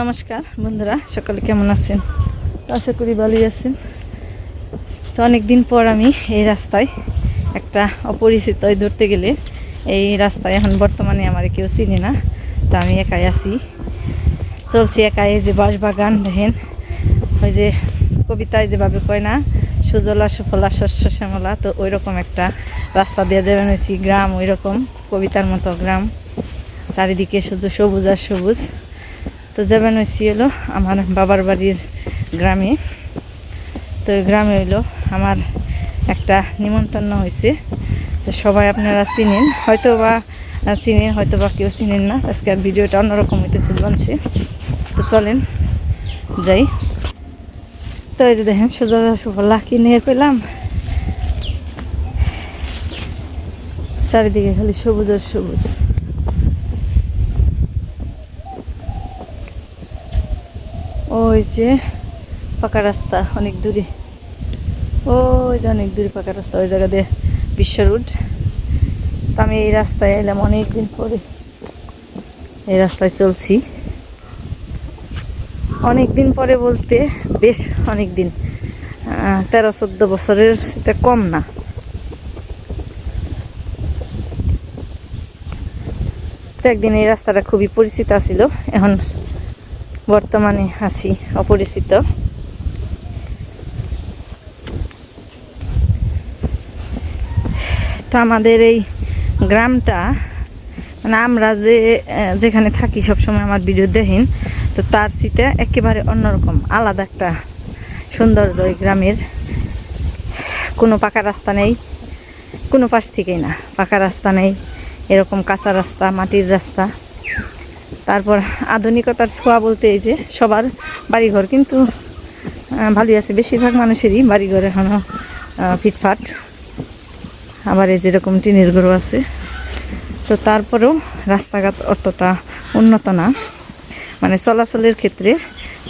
নমস্কার বন্ধুরা, সকলে কেমন আছেন? আশা করি ভালোই আছেন। তো অনেক দিন পর আমি এই রাস্তায় একটা অপরিচিত ধরতে গেলে এই রাস্তায় এখন বর্তমানে আমার কেউ চিনি না, তো আমি একাই আছি। চলছি একাই যে বাঁশবাগান, দেখেন। ওই যে কবিতায় যেভাবে কয় না, সুজলা, সুফলা, শস্য, শ্যামলা, তো ওই রকম একটা রাস্তা দিয়ে যাবেন হয়েছি, গ্রাম ওই রকম কবিতার মতো গ্রাম। চারিদিকে শুধু সবুজ আর সবুজ। তো যাবেন হয়েছি হলো আমার বাবার বাড়ির গ্রামে। তো গ্রামে হইল আমার একটা নিমন্ত্রণ হয়েছে। তো সবাই আপনারা চিনেন। হয়তো বা চিনেন হয়তো বা কেউ চিনেন না। আজকে ভিডিওটা অন্যরকম হইতেছে বলছে তো চলেন, যাই। তো এই যে দেখেন, সোজা সুফলা কি নিয়ে কইলাম। চারিদিকে খালি সবুজ আর সবুজ। ওই যে পাকা রাস্তা, অনেক দূরে। ওই যে অনেক দূরে পাকা রাস্তা, ওই জায়গা দিয়ে বিশ্ব রোড। তো আমি এই রাস্তায় এলাম অনেক দিন পরে। এই রাস্তায় চলছি। অনেক দিন পরে বলতে বেশ অনেক দিন তেরো, চোদ্দ বছরের সেটা কম না। তো একদিন এই রাস্তাটা খুবই পরিচিত ছিল। এখন বর্তমানে আছি, অপরিচিত। তো আমাদের এই গ্রামটা মানে আমরা যে যেখানে থাকি সবসময় আমার দেখেন, তো তার সিটে একেবারে অন্যরকম, আলাদা একটা সৌন্দর্য ওই গ্রামের। কোনো পাকা রাস্তা নেই, কোনো পাশ থেকেই না, পাকা রাস্তা নেই, এরকম কাঁচা রাস্তা, মাটির রাস্তা। তারপর আধুনিকতার ছোঁয়া বলতে এই যে সবার বাড়িঘর, কিন্তু ভালোই আছে। বেশিরভাগ মানুষেরই বাড়িঘর এখনও ফিটফাট। আবার এই যেরকম টিনের ঘরও আছে। তো তারপরেও রাস্তাঘাট অতটা উন্নত না। মানে চলাচলের ক্ষেত্রে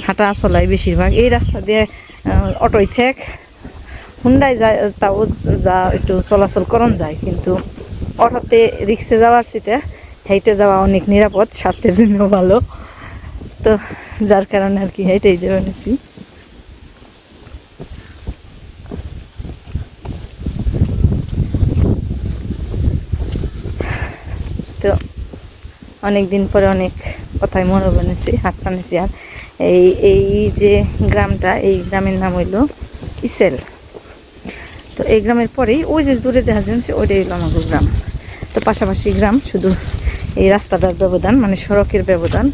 হাঁটা চলাই বেশিরভাগ। এই রাস্তা দিয়ে অটোই থেক হুন্ডায় যায় তাও যা একটু চলাচল করন যায়, কিন্তু অটোতে রিক্সে যাওয়ার সিটে হেঁটে যাওয়া অনেক নিরাপদ, স্বাস্থ্যের জন্য ভালো। তো যার কারণে আর কি হেঁটেই যাওয়া নিছি। তো অনেক দিন পরে অনেক কথাই মনে বানিয়েছি হাত টানেছি আর এই এই যে গ্রামটা, এই গ্রামের নাম হইল ইসেল। তো এই গ্রামের পরেই ওই যে দূরে দেখা যাচ্ছে ওইটাই হলো আমাদের গ্রাম। তো পাশাপাশি গ্রাম, শুধু এই রাস্তাটার ব্যবধান মানে সড়কের ব্যবধান।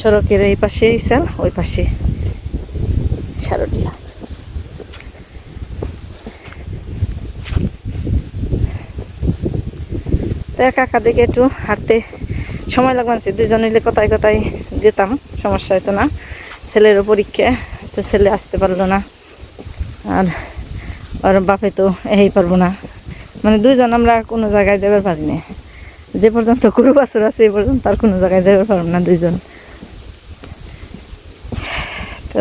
সড়কের এই পাশে ইসেল ওই পাশে সারটিয়া তো একা একা দেখে একটু হাঁটতে সময় লাগবে দুজন মিলে কোথায় কোথায় যেতাম, সমস্যা হতো না। ছেলেরও পরীক্ষা, তো ছেলে আসতে পারল না। আর ওর বাপে তো এই পারব না। মানে দুইজন আমরা কোনো জায়গায় যাবার পারি না যে পর্যন্ত গরু বাছুর আছে, এই পর্যন্ত আর কোনো জায়গায় যাবার পারব না দুইজন। তো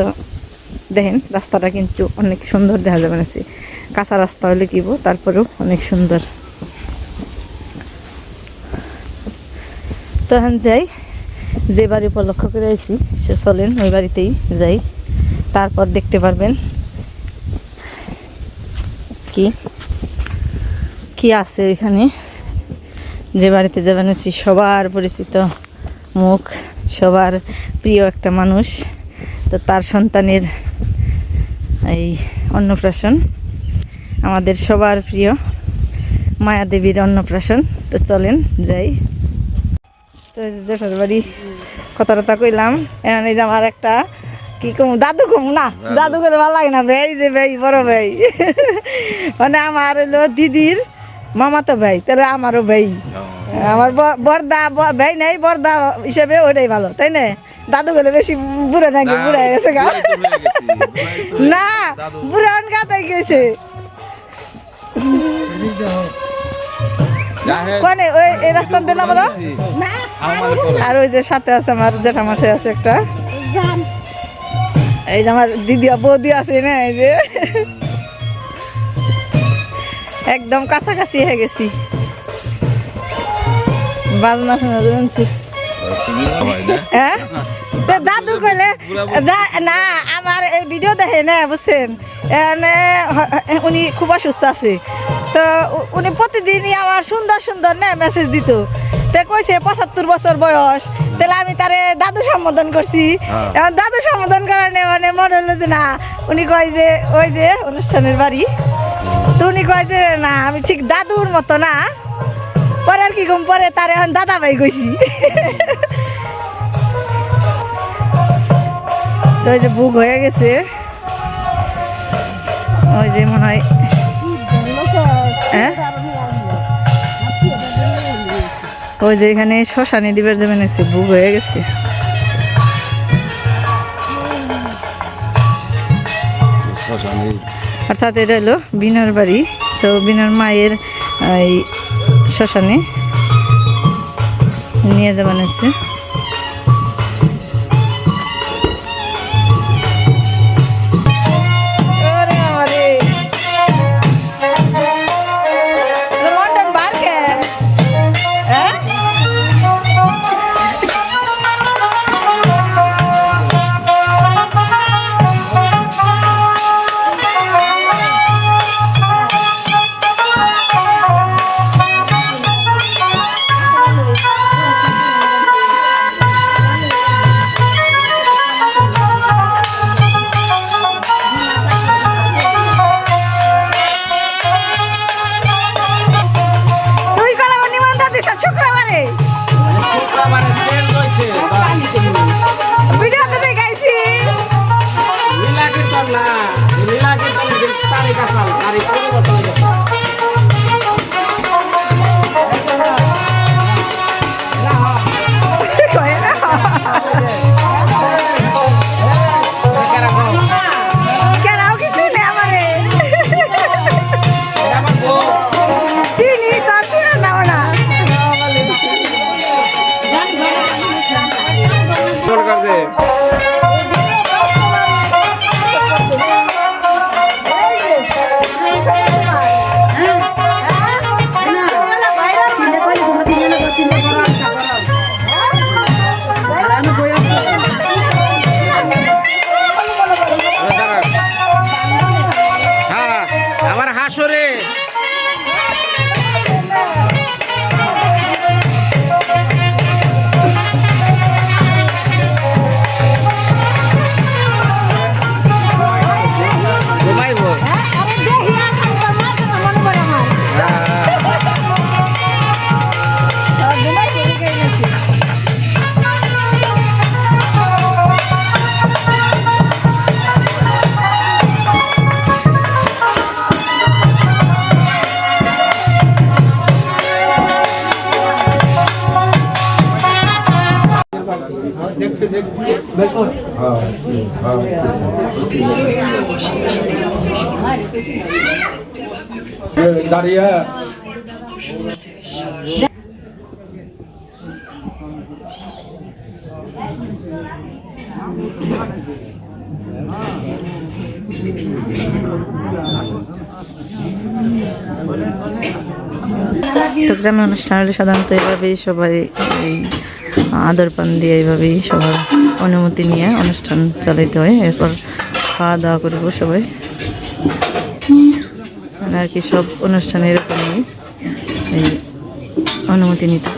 দেখেন, রাস্তাটা কিন্তু অনেক সুন্দর দেখা যাবে না কাঁচা রাস্তা হলে কিব তারপরেও অনেক সুন্দর। তো এখন যাই, যে বাড়ি উপলক্ষ করে আইছি, সে চলেন ওই বাড়িতেই যাই। তারপর দেখতে পারবেন কি কি আছে ওইখানে। যে বাড়িতে যাবেন হচ্ছে সবার পরিচিত মুখ সবার প্রিয় একটা মানুষ। তো তার সন্তানের এই অন্নপ্রাশন আমাদের সবার প্রিয় মায়াদেবীর অন্নপ্রাশন। তো চলেন যাই। তো এই যে জেঠার বাড়ি কথা টথা কইলাম। এখন এই যে আমার একটা কি কম দাদু কম না? দাদু করে ভালো লাগে না ভাই যে ভাই বড় ভাই। মানে আমার হলো দিদির মামা তো ভাই তাহলে আমারও ভাই। আমার ব- বর্দা ভাই নেই বর্দা হিসেবে ওটাই ভালো তাই না? দাদু গেলে বেশি বুড়ো নাকি বুড়া হয়ে গেছে গা। না বুড়া গাতাই গেছে কোনে ওই এই রাস্তা দিলাম আমরা আর ওই যে সাথে আছে আমার জেঠামশাই আছে একটা। এই যে আমার দিদি বৌদি আছে না এই যে। একদম কাছাকাছি হয়ে গেছি। বাজনা শোনা শুনছি হয়? হ্যাঁ তো দাদু কইলে যা- না আমার এই ভিডিও দেখে না বুঝছেন? এনে উনি খুব অসুস্থ আছে। তো উনি প্রতিদিনই আমার সুন্দর সুন্দর না মেসেজ দিত। তো কইছে পঁচাত্তর বছর বয়স। তাহলে আমি তারে দাদু সম্বোধন করছি। দাদু সম্বোধন কারণে মানে মনে হলো যে না উনি কয় যে ওই যে অনুষ্ঠানের বাড়ি। তো উনি কয় যে, না, আমি ঠিক দাদুর মতো না। পরে আর কি কম, পরে তার এখন দাদা ভাই কইছি। তো যে বুক হয়ে গেছে। ওই যে মনে হয় হ্যাঁ? ওই যে এখানে শ্মশানে দিবার যাবেন বুক হয়ে গেছে। অর্থাৎ এটা হলো বিনার বাড়ি। তো বিনার মায়ের এই শ্মশানে নিয়ে যাবেন এসে হ্যাঁ দাঁড়িয়ে। অনুষ্ঠান হলে সাধারণত এভাবেই সবাই এই, আদর পান দিয়ে এইভাবেই সবার অনুমতি নিয়ে অনুষ্ঠান চালাইতে হয়। এরপর খাওয়া দাওয়া করব সবাই। আর কি সব অনুষ্ঠানে এরকমই এই অনুমতি নিতে।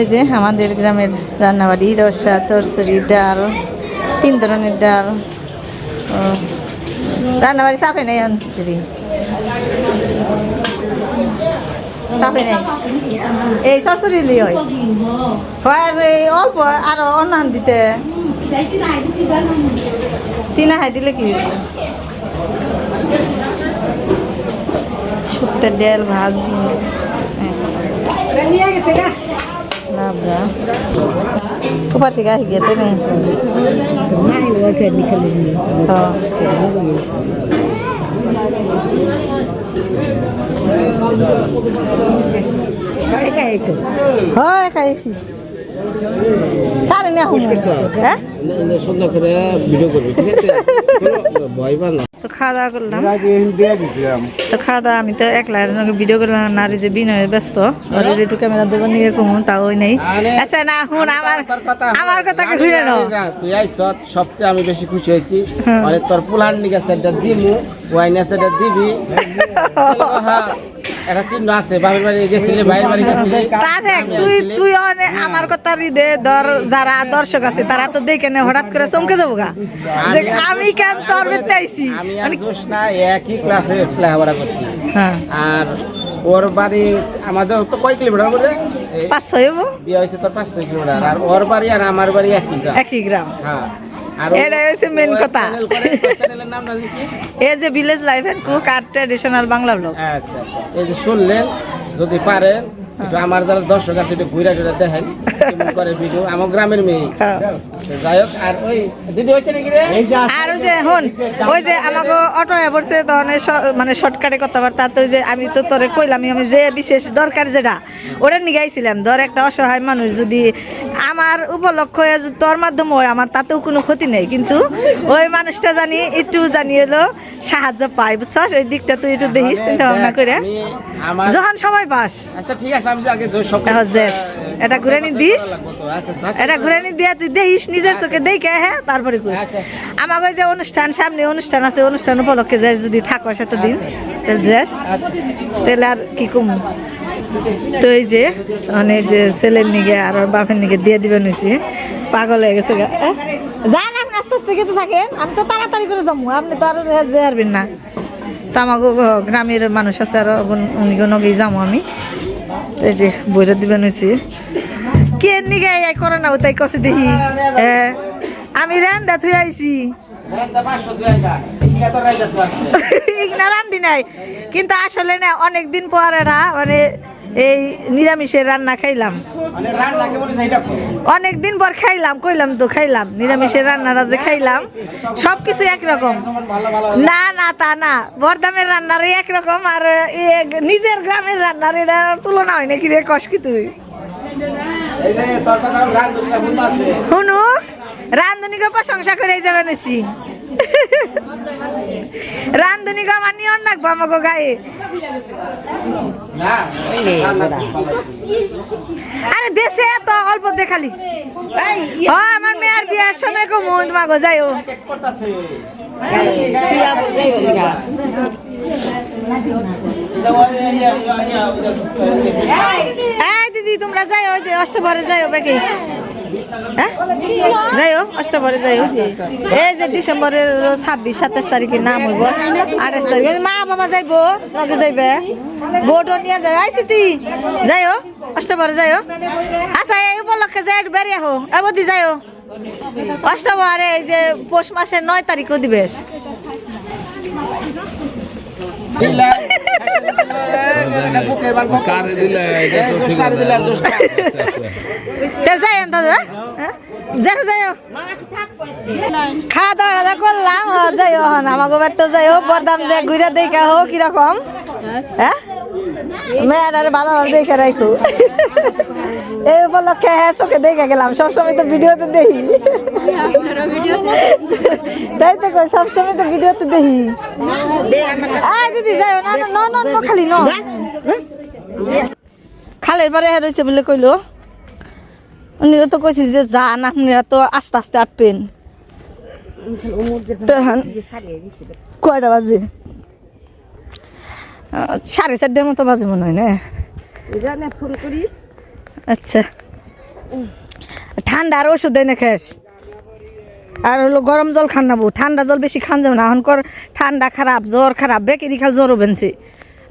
এই যে আমাদের গ্রামের রান্নাবাড়ি, রসা, চরচড়ি, ডাল, তিন ধরনের ডাল। রান্নাবাড়ি চাপে নেই চাপে নেই। এই চরচড়ি লি হয় হয় আর এই অল্প আরও অন্যান দিতে। তিন হাই দিলে কি? শুক্তের ডাল ভাজি। কোপার থেকে আহি গিয়ে তুমি হয়। খাইছি কারে না হ্যাঁ সুন্দর করে ভিডিও করবি ঠিক আছে? কোনো ভয় পান না। তো খাওয়া দাওয়া করলাম। এর আগে এখানে দিয়ে দিছিলাম। তো খাওয়া দাওয়া আমি তো একলা ভিডিও করলাম না যে বিনয় ব্যস্ত ওর যে একটু ক্যামেরা দেবো নিয়ে কমু তাও ওই নেই। আচ্ছা না হুন আমার তোর কথা আমার কথাকে জানি ঘুরে নাও। তুই আইস সবচেয়ে আমি বেশি খুশি হয়েছি। হ্যাঁ। মানে তোর পুলান নিকে দিমু ওয়াইনা দিবি। হ্যাঁ একটা চিহ্ন আছে বাপের বাড়ি গেছিলি ভাইয়ের বাড়ি গেছিলি। তা দেখ তুই তুই আমার কথা হৃদে ধর যারা দর্শক আছে তারা তো দেখে নে হঠাৎ করে চমকে যাব গা। আমি কেন তোর বেতে আইছি? আমি আর জোসনা একই ক্লাসে লেখাপড়া করছি। হ্যাঁ। আর ওর বাড়ি আমাদের তো কয় কিলোমিটার বলে পাঁচশো হইবো। বিয়ে হয়েছে তোর পাঁচশো কিলোমিটার আর ওর বাড়ি আর আমার বাড়ি একই গ্রাম। একই গ্রাম। হ্যাঁ। এটাই হচ্ছে main কথা। এই যে ভিলেজ লাইফ এন্ড কুক আর ট্র্যাডিশনাল বাংলা ব্লগ আচ্ছা আচ্ছা। এই যে শুনলেন যদি পারেন একটু আমার যারা দর্শক আছে একটু ঘুরে ঘুরে দেখেন করে ভিডিও আমার গ্রামের মেয়ে। হ্যাঁ। যাই হোক আর ওই দিদি হয়েছে নাকি রে? আর ওই যে হন ওই যে আমাকে অটো পড়ছে তখন মানে শর্টকাটে কথাবার্তা তো ওই যে আমি তো তোরে কইলাম আমি যে বিশেষ দরকার যেটা ওটা নিগাইছিলাম ধর একটা অসহায় মানুষ যদি আমার উপলক্ষ তোর মাধ্যমে হয় আমার তাতেও কোনো ক্ষতি নেই কিন্তু ওই মানুষটা জানি একটু জানি হলো সাহায্য পাই বুঝছস? ওই দিকটা তুই একটু দেখিস চিন্তা ভাবনা করে। যখন সময় পাস। আচ্ছা ঠিক আছে আমি আগে সব এটা ঘুরে নি দিস? আচ্ছা আচ্ছা এটা ঘুরে নি দিয়া তুই দেখিস নিজের চোখে দেখে হ্যাঁ তারপরে করিস। আচ্ছা। আমাকে ওই যে অনুষ্ঠান সামনে অনুষ্ঠান আছে অনুষ্ঠান উপলক্ষে যাস যদি থাকো সেতদিন তাহলে যাস আচ্ছা। তাহলে আর কি কম? তো এই যে মানে যে ছেলের নিগে আর ওর বাপের নিগে দিয়ে দিবেন হয়েছে পাগল হয়ে গেছে? যান আপনি আস্তে আস্তে খেতে থাকেন আমি তো তাড়াতাড়ি করে যাব আপনি তো আর পারবেন না। তো আমাকে গ্রামের মানুষ আছে আর নগেই যাব আমি। এই যে বইটা দিবেন হয়েছে কে নিগে এই করে না তাই কষে দেখি? হ্যাঁ আমি রান্দা থুই আইছি। রেন্দা নাই। কিন্তু আসলে না অনেক দিন পর এরা মানে এই নিরামিষের রান্না খাইলাম। মানে। অনেক দিন পর খাইলাম কইলাম তো খাইলাম। নিরামিষের রান্নারা যে খাইলাম। সব কিছু একরকম। না না তা না। বরদামের রান্নার একরকম আর নিজের গ্রামের রান্নার এটা তুলনা হয় নাকি রে কষ কি তুই? শুনু রান্ধুনিকে প্রশংসা করে যাবে নিছি রান্ধুনিকে আমার নিয়ন রাখব আমাকে গায়ে। আরে দেশে তো অল্প দেখালি ও আমার মেয়ের বিয়ার সময় কো মন ইয়া, ইয়া, এই দিদি তোমরা যাই ওই যে অষ্টভরে যাইও বাকি হ্যাঁ? যাইও যাই হোক। এই যে ডিসেম্বরের ছাব্বিশ, সাতাশ তারিখে নাম হইব, আঠাশ তারিখ। মা বাবা যাইবো নগে যাইবে। বোটও নিয়ে যাই আইসি তুই যাইও অষ্টভরে যাইও আচ্ছা এই উপলক্ষে যাই বেরিয়ে হো এবদি যাইও অষ্টভরে এই যে পৌষ মাসের নয় তারিখও দিবেশ হ্যাঁ? খাওয়া দাওয়া করলাম যাই হন আমাকে বাড়িতে যাই হোক, বরদাম যে ঘুরে দেখা হোক, কীরকম। হ্যাঁ? মেয়েটারে ভালোভাবে দেখে রাখো। এই উপলক্ষে হ্যাঁ চোখে দেখে গেলাম, সবসময় তো ভিডিওতে দেখি। তাই তো সবসময় তো ভিডিওতে দেখি। দিদি যাই না খালি ন। খালের বারে হ্যাঁ রয়েছে বলে কইলো। উনিও তো কইছি যে যান আপনারা তো আস্তে আস্তে তখন কয়টা বাজে? সাড়ে চারটার মতো বাজে মনে হয় না? আচ্ছা। ঠান্ডার ওষুধ দেয় না খেস? আর হলো গরম জল খান না বউ ঠান্ডা জল বেশি খান যাবে না। এখন কর ঠান্ডা খারাপ জ্বর খারাপ বেকেরি খাল জ্বরও বেনছে।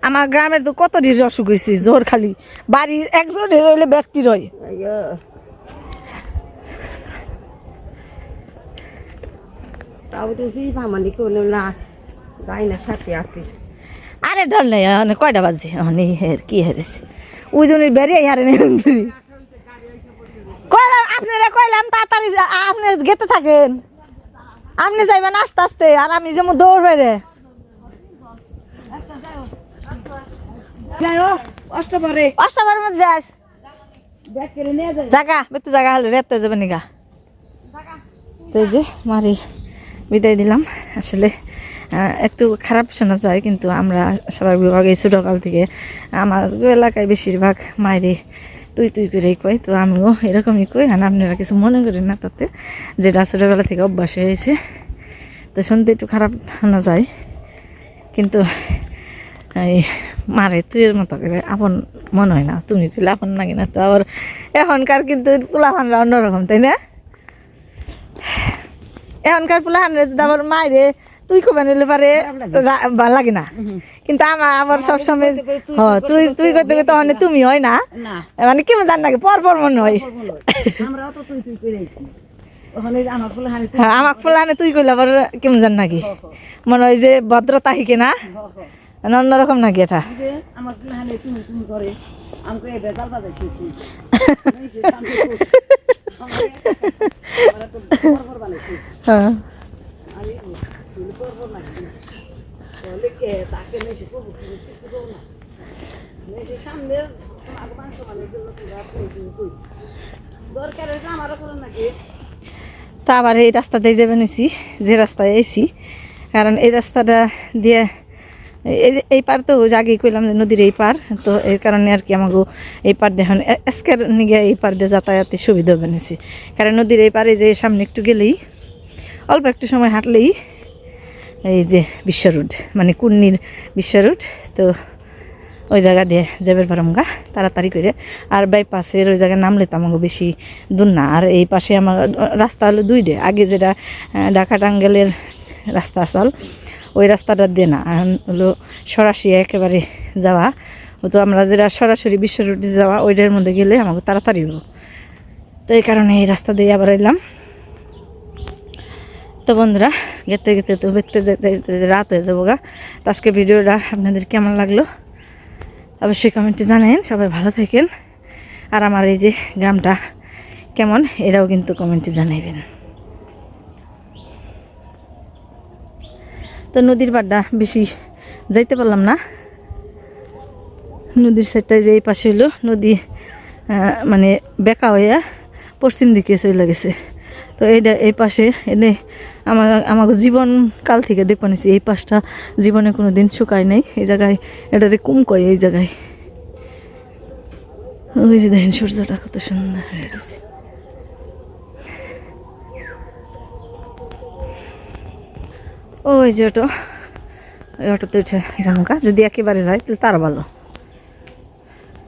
আমার গ্রামের তো কত ঢের অসুখ হয়েছে জ্বর খালি। বাড়ির একজন রইলে ব্যক্তি রয় তাও তো কি ভামানি করল না সাথে আছি। আরে ডর নেই অনেক কয়টা বাজে? অনেক হের কি হেরেছে ওই জন্য বেরিয়ে হারে নেই কইলাম আপনারা কইলাম তাড়াতাড়ি আপনি গেতে থাকেন। আপনি যাইবেন আস্তে আস্তে আর আমি যেমন দৌড় বেড়ে। মধ্যে যাস। জাগা বেতে জাগা হলে রেতে যাবে নিগা। তো যে মারি বিদায় দিলাম আসলে। একটু খারাপ শোনা যায়, কিন্তু আমরা স্বাভাবিকভাবে ছোটোকাল থেকে আমার এলাকায় বেশিরভাগ মায়েরে তুই তুই করেই কয়, তো আমিও এরকমই কই, আর আপনারা কিছু মনে করেন না তাতে, যেটা ছোটোবেলা থেকে অভ্যাস হয়েছে তো শুনতে একটু খারাপ শোনা যায়, কিন্তু এই মারে তুই এর মতো করে আপন মনে হয় না, তুমি তুলে আপন নাকি না তো আবার এখনকার কিন্তু পোলাহানরা অন্যরকম, তাই না? এখনকার পোলাহানরা যদি আবার মায়েরে তুই কবে নিলে পারে? ভালো লাগে না। কিন্তু আমার আবার সবসময় হ তুই তুই করতে করতে তখন তুমি হয় না? মানে কেমন জান নাকি পর পর মনে হয়। আমরাও তো তুই তুই করে আইছি। ওখানে যে আমার ফুলে হানি হ্যাঁ আমার করলে আবার কেমন জান নাকি? মনে হয় যে ভদ্রতা হিকে না? মানে অন্যরকম নাকি এটা? আমার তুমি তুমি করে আমাকে হ্যাঁ। তা আবার এই রাস্তাতেই যাবে নিছি, যে রাস্তায় এসি কারণ এই রাস্তাটা দিয়ে এই পার তো আগেই কইলাম যে নদীর এই পার, তো এই কারণে আর কি আমাকে এই পার দিয়ে এখন এসকের নিগে এই পার দিয়ে যাতায়াতের সুবিধা হবে নিছি। কারণ নদীর এই পারে যে সামনে একটু গেলেই, অল্প একটু সময় হাঁটলেই এই যে বিশ্ব রোড মানে কুন্নির বিশ্ব রোড তো ওই জায়গা দিয়ে যাবের পারমগা তাড়াতাড়ি করে। আর বাইপাসের ওই জায়গায় নামলে তো আমাকে বেশি দূর না। আর এই পাশে আমার, রাস্তা হলো দুই ডে আগে যেটা ঢাকা টাঙ্গেলের রাস্তা আসল, ওই রাস্তাটা দিয়ে না। হলো সরাসরি একেবারে যাওয়া। তো আমরা যেটা সরাসরি বিশ্ব রোডে যাওয়া, ওইটার মধ্যে গেলে আমাকে তাড়াতাড়ি হলো। তো এই কারণে এই রাস্তা দিয়ে আবার এলাম। তো বন্ধুরা, গেতে গেতে তো যেতে যেতে রাত হয়ে যাব গা। তো আজকে ভিডিওটা আপনাদের কেমন লাগল? অবশ্যই কমেন্টে জানেন সবাই ভালো থাকেন। আর আমার এই যে গ্রামটা কেমন এরাও কিন্তু কমেন্টে জানাইবেন। তো নদীর পাড়টা বেশি যাইতে পারলাম না। নদীর সাইডটায় যে এই পাশে হইল, নদী মানে বেকা হইয়া পশ্চিম দিকে চলে গেছে। তো এইটা এই পাশে এনে আমার, আমাকে জীবন কাল থেকে দেখতে নিছি এই পাশটা জীবনে কোনো দিন শুকায় নাই। এই জায়গায় এটারে কুম কয়, এই জায়গায়। ওই যে দেখেন, সূর্যটা কত সুন্দর হয়ে গেছে। ওই যে অটো, ওই অটোতে উঠে যাব যদি একেবারে যায়, তাহলে তার ভালো।